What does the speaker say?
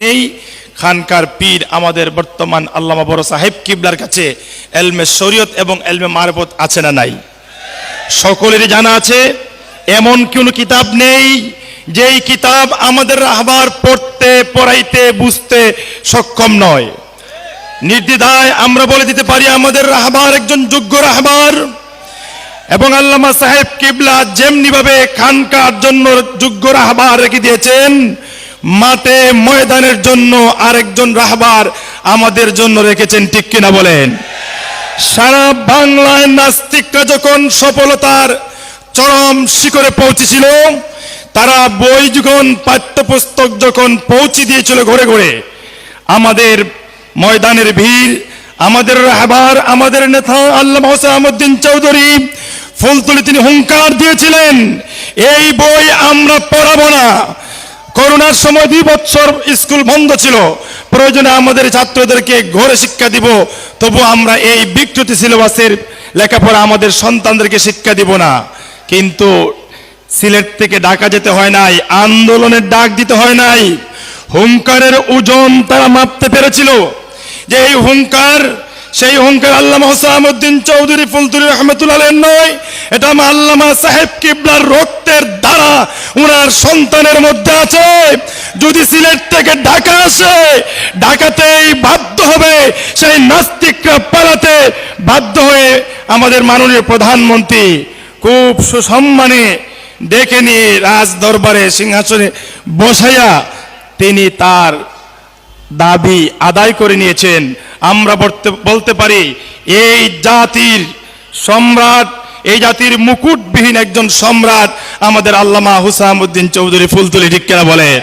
নেই। খানকার পীর আমাদের বর্তমান আল্লামা বড় সাহেব কিবলার কাছে এলমে শরীয়ত এবং এলমে মারফত আছে না নাই? সকলেরই জানা আছে, এমন কোনো কিতাব নেই যেই কিতাব আমাদের রাহবার পড়তে, পড়াইতে, বুঝতে সক্ষম নয়। নির্দ্বিধায় আমরা বলে দিতে পারি আমাদের রাহবার একজন যোগ্য রাহবার এবং আল্লামা সাহেব কিবলা যেমনি ভাবে খানকার জন্য যোগ্য রাহবার রেখে দিয়েছেন মাঠে ময়দানের জন্য আরেকজন রাহবার আমাদের জন্য রেখেছেন, ঠিক কিনা বলেন? সারা বাংলায় নাস্তিকরা যখন সফলতার চরম শিখরে পৌঁছেছিল, তারা বই যখন, পাঠ্যপুস্তক যখন পৌঁছে দিয়েছিল ঘরে ঘরে, আমাদের ময়দানের ভিড়, আমাদের রাহবার, আমাদের নেতা আল্লাহ হোসেন আহমদ্দিন চৌধুরী ফুলতুলি তিনি হুঙ্কার দিয়েছিলেন, এই বই আমরা পড়াবো না। করোনার সময় দুই বছর স্কুল বন্ধ ছিল। প্রয়োজনে আমাদের ছাত্রদেরকে ঘরে শিক্ষা দিব। তবু আমরা এই বিকৃতি সিলেবাসের লেখাপড়া আমাদের সন্তানদেরকে শিক্ষা দিব না। কিন্তু সিলেট থেকে ঢাকা যেতে হয় নাই, আন্দোলনের ডাক দিতে হয় নাই। হুঙ্কারের ওজন তারা মাপতে পেরেছিল। যে এই হুঙ্কার, সেই হুঙ্কার আল্লামা হোসামুদ্দিন চৌধুরী ফুলতুরি রহমতুল্লাহ নয়, এটা আমার আল্লামা সাহেব কিবলার রক্তের দ্বারা উনার সন্তানের মধ্যে আছে। যদি সিলেট থেকে ঢাকা আসে, ঢাকাতেই বাধ্য হবে সেই নাস্তিকরা পালাতে বাধ্য হয়ে আমাদের মাননীয় প্রধানমন্ত্রী খুব সুসম্মানে ডেকে নিয়ে রাজ দরবারে সিংহাসনে বসাইয়া তিনি তার দাবি আদায় করে নিয়েছেন। আমরা বলতে পারি, এই জাতির সম্রাট এই জাতির মুকুটবিহীন একজন সম্রাট আমাদের আল্লামা হুসামুদ্দিন চৌধুরী ফুলতুলি ঠিক কেনা বলে?